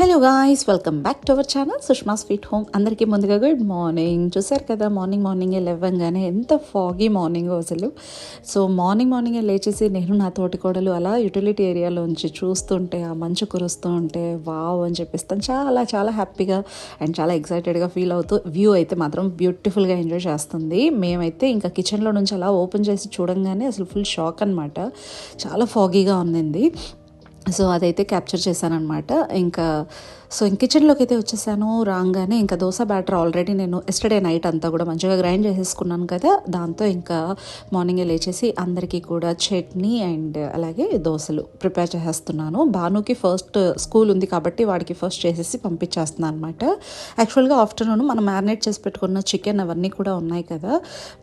Hello guys welcome back to our channel Sushma sweet home అందరికీ ముందుగా good morning చూసారు కదా మార్నింగ్ మార్నింగ్ లేవగానే ఎంత ఫాగీ మార్నింగ్ అసలు. సో మార్నింగ్ మార్నింగ్ లేచేసి నేను నా తోటికోడలు అలా యూటిలిటీ ఏరియాలోంచి చూస్తుంటే ఆ మంచు కురుస్తూ ఉంటే వావ్ అని చెప్పిస్తాను చాలా చాలా హ్యాపీగా అండ్ చాలా ఎక్సైటెడ్గా ఫీల్ అవుతూ వ్యూ అయితే మాత్రం బ్యూటిఫుల్గా ఎంజాయ్ చేస్తుంది. మేమైతే ఇంకా కిచెన్లో నుంచి అలా ఓపెన్ చేసి చూడంగానే అసలు ఫుల్ షాక్ అనమాట చాలా ఫాగీగా ఉండింది. సో అదైతే క్యాప్చర్ చేశానమాట ఇంకా సో ఇంక కిచెన్లోకి అయితే వచ్చేసాను రాగానే ఇంకా దోశ బ్యాటర్ ఆల్రెడీ నేను ఎస్టర్డే నైట్ అంతా కూడా మంచిగా గ్రైండ్ చేసేసుకున్నాను కదా దాంతో ఇంకా మార్నింగే లేచేసి అందరికీ కూడా చట్నీ అండ్ అలాగే దోశలు ప్రిపేర్ చేసేస్తున్నాను. భానుకి ఫస్ట్ స్కూల్ ఉంది కాబట్టి వాడికి ఫస్ట్ చేసేసి పంపించేస్తున్నాను అనమాట యాక్చువల్గా ఆఫ్టర్నూన్ మనం మ్యారినేట్ చేసి పెట్టుకున్న చికెన్ అవన్నీ కూడా ఉన్నాయి కదా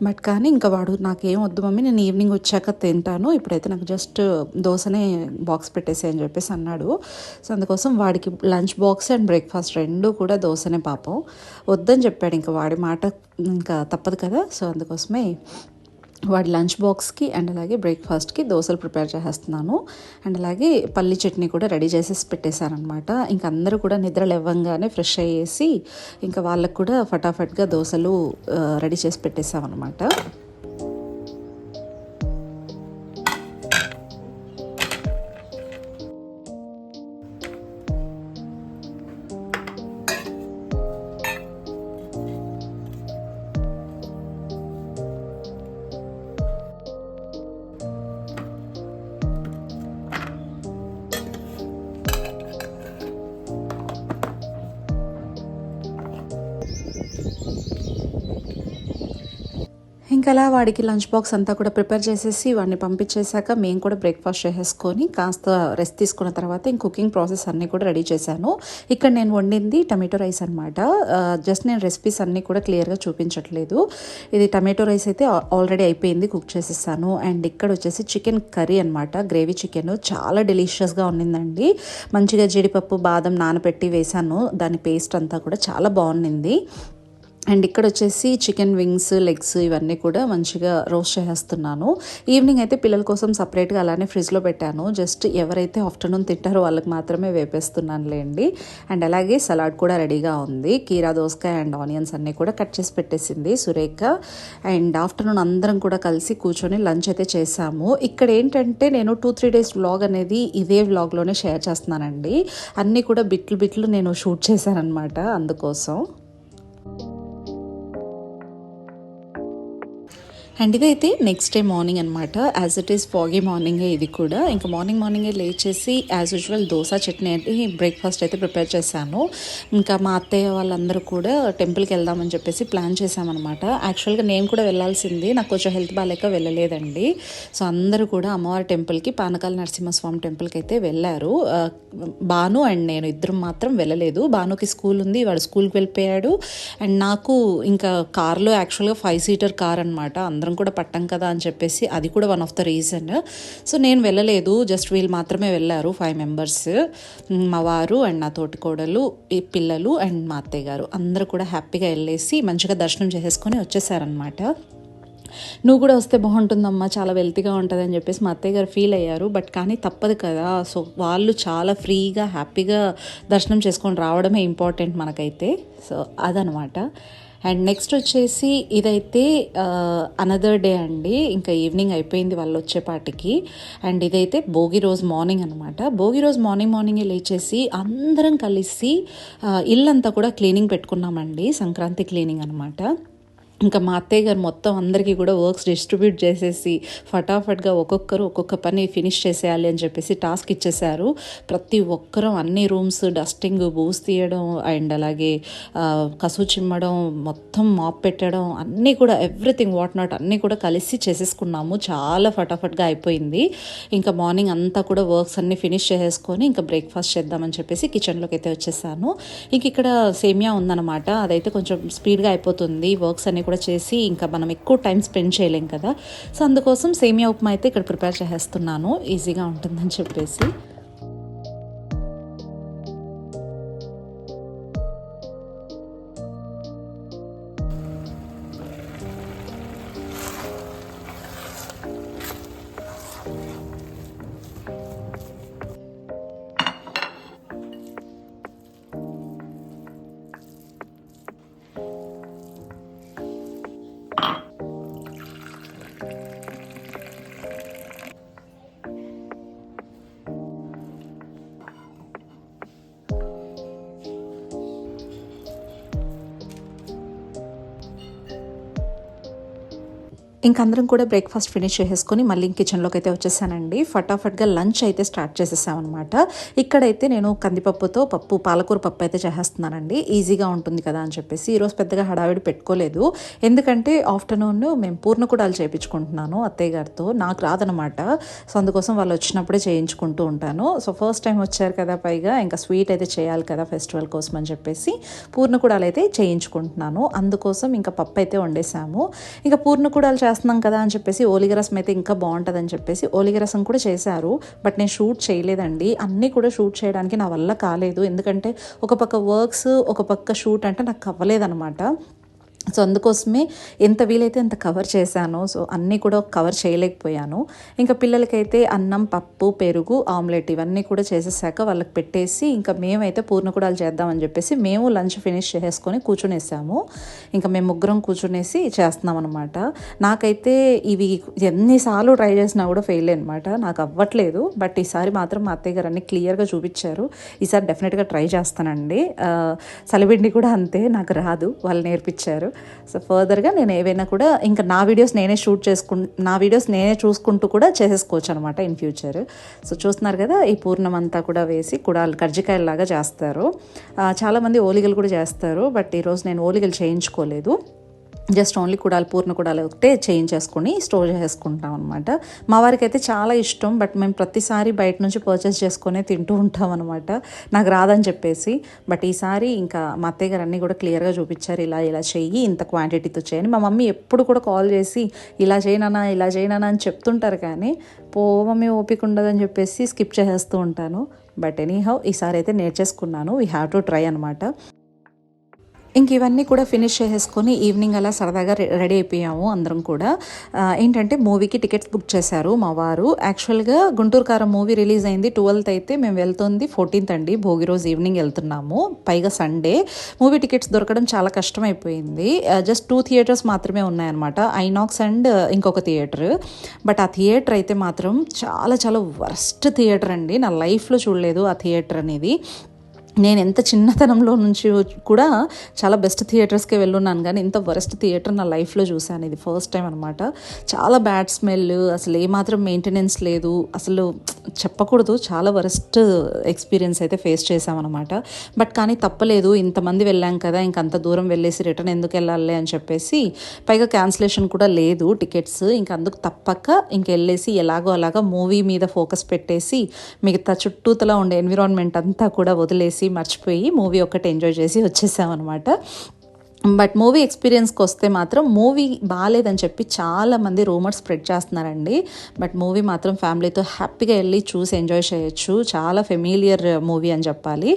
బట్ కానీ ఇంకా వాడు నాకేం వద్దు మమ్మీ నేను ఈవినింగ్ వచ్చాక తింటాను ఇప్పుడైతే నాకు జస్ట్ దోశనే బాక్స్ పెట్టేసి అని చెప్పేసి అన్నాడు. సో అందుకోసం వాడికి లంచ్ బాక్స్ అండ్ బ్రేక్ఫాస్ట్ రెండు కూడా దోశనే పాపం. వద్దని చెప్పాడు ఇంకా వాడి మాట ఇంకా తప్పదు కదా సో అందుకోసమే వాడి లంచ్ బాక్స్కి అండ్ అలాగే బ్రేక్ఫాస్ట్కి దోశలు ప్రిపేర్ చేసేస్తున్నాను. అండ్ అలాగే పల్లి చట్నీ కూడా రెడీ చేసేసి పెట్టేశానమాట ఇంకా అందరూ కూడా నిద్ర లేవ్వంగానే ఫ్రెష్ అయ్యేసి ఇంకా వాళ్ళకు కూడా ఫటాఫట్గా దోశలు రెడీ చేసి పెట్టేసామన్నమాట ఇంకా వాడికి లంచ్ బాక్స్ అంతా కూడా ప్రిపేర్ చేసేసి వాడిని పంపించేశాక మేము కూడా బ్రేక్ఫాస్ట్ చేసేసుకొని కాస్త రెస్ట్ తీసుకున్న తర్వాత ఇంక కుకింగ్ ప్రాసెస్ అన్నీ కూడా రెడీ చేశాను. ఇక్కడ నేను వండింది టమాటో రైస్ అనమాట జస్ట్ నేను రెసిపీస్ అన్నీ కూడా క్లియర్గా చూపించట్లేదు. ఇది టమాటో రైస్ అయితే ఆల్రెడీ అయిపోయింది కుక్ చేసేసాను. అండ్ ఇక్కడ వచ్చేసి చికెన్ కర్రీ అనమాట గ్రేవీ చికెన్. చాలా డెలిషియస్గా ఉండిందండి. మంచిగా జీడిపప్పు బాదం నానబెట్టి వేశాను దాని పేస్ట్ అంతా కూడా చాలా బాగుండింది. అండ్ ఇక్కడ వచ్చేసి చికెన్ వింగ్స్ లెగ్స్ ఇవన్నీ కూడా మంచిగా రోస్ట్ చేసేస్తున్నాను. ఈవినింగ్ అయితే పిల్లల కోసం సపరేట్గా అలానే ఫ్రిడ్జ్లో పెట్టాను. జస్ట్ ఎవరైతే ఆఫ్టర్నూన్ తింటారో వాళ్ళకి మాత్రమే వేపేస్తున్నానులేండి. అండ్ అలాగే సలాడ్ కూడా రెడీగా ఉంది. కీరా దోసకాయ అండ్ ఆనియన్స్ అన్నీ కూడా కట్ చేసి పెట్టేసింది సురేఖ. అండ్ ఆఫ్టర్నూన్ అందరం కూడా కలిసి కూర్చొని లంచ్ అయితే చేసాము. ఇక్కడ ఏంటంటే నేను టూ త్రీ డేస్ వ్లాగ్ అనేది ఇదే వ్లాగ్లోనే షేర్ చేస్తున్నానండి. అన్నీ కూడా బిట్లు బిట్లు నేను షూట్ చేశానమాట అందుకోసం. అండ్ ఇదైతే నెక్స్ట్ డే మార్నింగ్ అనమాట యాజ్ ఇట్ ఈస్ ఫాగీ మార్నింగే ఇది కూడా. ఇంకా మార్నింగ్ మార్నింగే లేచేసి యాజ్ యూజువల్ దోశ చట్నీ అయితే బ్రేక్ఫాస్ట్ అయితే ప్రిపేర్ చేశాను. ఇంకా మా అత్తయ్య వాళ్ళందరూ కూడా టెంపుల్కి వెళ్దామని చెప్పేసి ప్లాన్ చేశామన్నమాట. యాక్చువల్గా నేను కూడా వెళ్ళాల్సింది నాకు కొంచెం హెల్త్ బాగాలేక వెళ్ళలేదండి. సో అందరూ కూడా అమ్మవారి టెంపుల్కి పానకాల నరసింహస్వామి టెంపుల్కి అయితే వెళ్ళారు. ఆ, బాను అండ్ నేను ఇద్దరం మాత్రం వెళ్ళలేదు. బానుకి స్కూల్ ఉంది వాడు స్కూల్కి వెళ్ళిపోయాడు. అండ్ నాకు ఇంకా కార్లో యాక్చువల్గా ఫైవ్ సీటర్ కార్ అనమాట అందరం కూడా పట్టం కదా అని చెప్పేసి అది కూడా one of the reason so నేను వెళ్ళలేదు జస్ట్ వీళ్ళు మాత్రమే వెళ్ళారు ఫైవ్ మెంబర్స్ మా వారు అండ్ నా తోటికోడలు ఈ పిల్లలు అండ్ మా అత్తయ్య గారు. అందరూ కూడా హ్యాపీగా వెళ్ళేసి మంచిగా దర్శనం చేసేసుకొని వచ్చేసారనమాట నువ్వు కూడా వస్తే బాగుంటుందమ్మా చాలా వెల్తీగా ఉంటుంది అని చెప్పేసి మా అత్తయ్య గారు ఫీల్ అయ్యారు. బట్ కానీ తప్పదు కదా సో వాళ్ళు చాలా ఫ్రీగా హ్యాపీగా దర్శనం చేసుకొని రావడమే ఇంపార్టెంట్ మనకైతే. సో అదనమాట అండ్ నెక్స్ట్ వచ్చేసి ఇదైతే అనదర్ డే అండి. ఇంకా ఈవినింగ్ అయిపోయింది వాళ్ళు వచ్చేపాటికి. అండ్ ఇదైతే భోగి రోజు మార్నింగ్ అనమాట భోగి రోజు మార్నింగ్ మార్నింగే లేచేసి అందరం కలిసి ఇల్లంతా కూడా క్లీనింగ్ పెట్టుకున్నామండి. సంక్రాంతి క్లీనింగ్ అనమాట ఇంకా మా అత్తయ్య గారు మొత్తం అందరికీ కూడా వర్క్స్ డిస్ట్రిబ్యూట్ చేసేసి ఫటాఫట్గా ఒక్కొక్కరు ఒక్కొక్క పని ఫినిష్ చేసేయాలి అని చెప్పేసి టాస్క్ ఇచ్చేశారు. ప్రతి ఒక్కరం అన్ని రూమ్స్ డస్టింగ్ బూస్ తీయడం అండ్ అలాగే కసు చిమ్మడం మొత్తం మాప్ పెట్టడం అన్నీ కూడా ఎవ్రీథింగ్ వాట్ నాట్ అన్నీ కూడా కలిసి చేసేసుకున్నాము. చాలా ఫటాఫట్గా అయిపోయింది. ఇంకా మార్నింగ్ అంతా కూడా వర్క్స్ అన్నీ ఫినిష్ చేసేసుకొని ఇంకా బ్రేక్ఫాస్ట్ చేద్దామని చెప్పేసి కిచెన్లోకి అయితే వచ్చేసాను. ఇంక ఇక్కడ సేమియా ఉందన్నమాట. అదైతే కొంచెం స్పీడ్గా అయిపోతుంది. వర్క్స్ అన్ని కూడా చేసి ఇంకా మనం ఎక్కువ టైం స్పెండ్ చేయలేం కదా. సో అందుకోసం సేమియా ఉప్మా అయితే ఇక్కడ ప్రిపేర్ చేసేస్తున్నాను ఈజీగా ఉంటుందని చెప్పేసి. అందరం కూడా బ్రేక్ఫాస్ట్ ఫినిష్ చేసేసుకొని మళ్ళీ కిచెన్లోకి అయితే వచ్చేసానండి. ఫటాఫట్గా లంచ్ అయితే స్టార్ట్ చేసేసామన్నమాట. ఇక్కడైతే నేను కందిపప్పుతో పప్పు పాలకూర పప్పు అయితే చేసేస్తున్నానండి. ఈజీగా ఉంటుంది కదా అని చెప్పేసి ఈరోజు పెద్దగా హడావిడి పెట్టుకోలేదు. ఎందుకంటే ఆఫ్టర్నూన్ మేము పూర్ణకుడాలు చేయించుకుంటున్నాను అత్తయ్య గారితో. నాకు రాదనమాట సో అందుకోసం వాళ్ళు వచ్చినప్పుడే చేయించుకుంటూ ఉంటాను. సో ఫస్ట్ టైం వచ్చారు కదా పైగా ఇంకా స్వీట్ అయితే చేయాలి కదా ఫెస్టివల్ కోసం అని చెప్పేసి పూర్ణకుడాలు అయితే చేయించుకుంటున్నాను. అందుకోసం ఇంకా పప్పు అయితే వండేసాము. ఇంకా పూర్ణకుడాలు చేస్తున్నాం కదా అని చెప్పేసి ఓలిగ రసం అయితే ఇంకా బాగుంటుందని చెప్పేసి ఓలిగ రసం కూడా చేశారు. బట్ నేను షూట్ చేయలేదండి. అన్నీ కూడా షూట్ చేయడానికి నా వల్ల కాలేదు. ఎందుకంటే ఒక పక్క వర్క్స్ ఒక పక్క షూట్ అంటే నాకు అవ్వలేదన్నమాట. సో అందుకోసమే ఎంత వీలైతే అంత కవర్ చేశాను సో అన్నీ కూడా కవర్ చేయలేకపోయాను. ఇంకా పిల్లలకైతే అన్నం పప్పు పెరుగు ఆమ్లెట్ ఇవన్నీ కూడా చేసేసాక వాళ్ళకి పెట్టేసి ఇంకా మేమైతే పూర్ణకుడాలు చేద్దామని చెప్పేసి మేము లంచ్ ఫినిష్ చేసుకొని కూర్చునేసాము. ఇంకా మేము ముగ్గురం కూర్చునేసి చేస్తున్నాం అనమాట నాకైతే ఇవి ఎన్నిసార్లు ట్రై చేసినా కూడా ఫెయిల్ అనమాట నాకు అవ్వట్లేదు. బట్ ఈసారి మాత్రం మా అత్తయ్య గారు అన్ని క్లియర్గా చూపించారు. ఈసారి డెఫినెట్గా ట్రై చేస్తానండి. ఆ, సలిబిండి కూడా అంతే. నాకు రాదు. వాళ్ళు నేర్పించారు. సో ఫర్దర్గా నేను ఏవైనా కూడా ఇంకా నా వీడియోస్ నేనే షూట్ చేసుకు నా వీడియోస్ నేనే చూసుకుంటూ కూడా చేసేసుకోవచ్చు అనమాట ఇన్ ఫ్యూచర్ సో చూస్తున్నారు కదా ఈ పూర్ణం అంతా కూడా వేసి కుడాలు కర్జికాయలాగా చేస్తారు. చాలామంది ఓలిగలు కూడా చేస్తారు బట్ ఈరోజు నేను ఓలిగలు చేయించుకోలేదు. జస్ట్ ఓన్లీ కుడాలు పూర్ణ కుడాలు ఒకటే చేసుకొని స్టోర్ చేసుకుంటాం అనమాట మా వారికి అయితే చాలా ఇష్టం బట్ మేము ప్రతిసారి బయట నుంచి పర్చేస్ చేసుకునే తింటూ ఉంటాం అనమాట నాకు రాదని చెప్పేసి. బట్ ఈసారి ఇంకా మా అత్తయ్య గారు అన్నీ కూడా క్లియర్గా చూపించారు ఇలా ఇలా చెయ్యి ఇంత క్వాంటిటీతో చేయని మా మమ్మీ ఎప్పుడు కూడా కాల్ చేసి ఇలా చేయనన్నా ఇలా చేయనన్నా అని చెప్తుంటారు కానీ పో మమ్మీ ఓపిక ఉండదని చెప్పేసి స్కిప్ చేసేస్తూ ఉంటాను. బట్ ఎనీ హౌ ఈసారి అయితే నేర్చేసుకున్నాను. వీ హ్యావ్ టు ట్రై అనమాట ఇంక ఇవన్నీ కూడా ఫినిష్ చేసేసుకొని ఈవినింగ్ అలా సరదాగా రె- రెడీ అయిపోయాము అందరం కూడా. ఏంటంటే మూవీకి టికెట్స్ బుక్ చేశారు మా వారు. యాక్చువల్గా గుంటూరు కారం మూవీ రిలీజ్ అయింది ట్వెల్త్ అయితే మేము వెళ్తుంది ఫోర్టీన్త్ అండి. భోగి రోజు ఈవినింగ్ వెళ్తున్నాము. పైగా సండే మూవీ టికెట్స్ దొరకడం చాలా కష్టమైపోయింది. జస్ట్ టూ థియేటర్స్ మాత్రమే ఉన్నాయన్నమాట. ఐనాక్స్ అండ్ uh, ఇంకొక థియేటర్ బట్ ఆ థియేటర్ అయితే మాత్రం చాలా చాలా వర్స్ట్ థియేటర్ అండి. నా లైఫ్లో చూడలేదు ఆ థియేటర్ అనేది. నేను ఎంత చిన్నతనంలో నుంచి కూడా చాలా బెస్ట్ థియేటర్స్కి వెళ్ళున్నాను. కానీ ఇంత వరస్ట్ థియేటర్ నా లైఫ్లో చూశాను. ఇది ఫస్ట్ టైం అనమాట చాలా బ్యాడ్ స్మెల్ అసలు ఏమాత్రం మెయింటెనెన్స్ లేదు. అసలు చెప్పకూడదు. చాలా వరస్ట్ ఎక్స్పీరియన్స్ అయితే ఫేస్ చేశామన్నమాట. బట్ కానీ తప్పలేదు. ఇంతమంది వెళ్ళాం కదా ఇంకంత దూరం వెళ్ళేసి రిటర్న్ ఎందుకు వెళ్ళాలి అని చెప్పేసి పైగా క్యాన్సిలేషన్ కూడా లేదు టికెట్స్ ఇంక అందుకు తప్పక ఇంక వెళ్ళేసి ఎలాగో అలాగా మూవీ మీద ఫోకస్ పెట్టేసి మిగతా చుట్టూతలా ఉండే ఎన్విరాన్మెంట్ అంతా కూడా వదిలేసి మర్చిపోయి మూవీ ఒక్కటి ఎంజాయ్ చేసి వచ్చేసామన్నమాట. బట్ మూవీ ఎక్స్పీరియన్స్కి వస్తే మాత్రం మూవీ బాగాలేదని చెప్పి చాలా మంది రూమర్స్ స్ప్రెడ్ చేస్తున్నారండి. బట్ మూవీ మాత్రం ఫ్యామిలీతో హ్యాపీగా వెళ్ళి చూసి ఎంజాయ్ చేయొచ్చు. చాలా ఫెమిలియర్ మూవీ అని చెప్పాలి.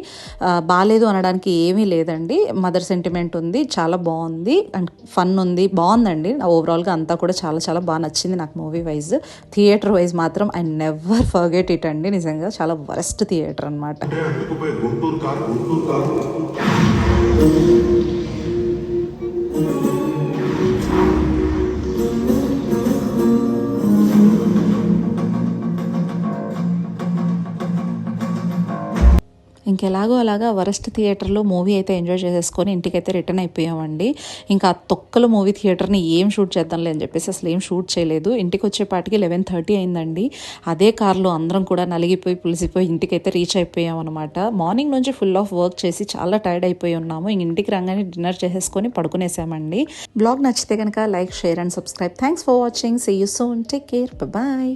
బాగాలేదు అనడానికి ఏమీ లేదండి. మదర్ సెంటిమెంట్ ఉంది చాలా బాగుంది. అండ్ ఫన్ ఉంది బాగుందండి. ఓవరాల్గా అంతా కూడా చాలా చాలా బాగా నచ్చింది నాకు మూవీ వైజ్. థియేటర్ వైజ్ మాత్రం ఐ నెవర్ ఫర్గెట్ ఇట్ అండి. నిజంగా చాలా వరస్ట్ థియేటర్ అనమాట ఎలాగో అలాగా వరస్ట్ థియేటర్లో మూవీ అయితే ఎంజాయ్ చేసేసుకొని ఇంటికైతే రిటర్న్ అయిపోయామండి. ఇంకా ఆ తొక్కల మూవీ థియేటర్ని ఏం షూట్ చేద్దాంలే అని చెప్పేసి అసలు ఏం షూట్ చేయలేదు. ఇంటికి వచ్చేపాటికి లెవెన్ థర్టీ అయిందండి. అదే కార్లో అందరం కూడా నలిగిపోయి పులిసిపోయి ఇంటికైతే రీచ్ అయిపోయాం అనమాట మార్నింగ్ నుంచి ఫుల్ ఆఫ్ వర్క్ చేసి చాలా టైర్డ్ అయిపోయి ఉన్నాము. ఇంక ఇంటికి రాగానే డిన్నర్ చేసేసుకొని పడుకునేసామండి. బ్లాగ్ నచ్చితే కనుక like share and subscribe. Thanks for watching. See you soon take care bye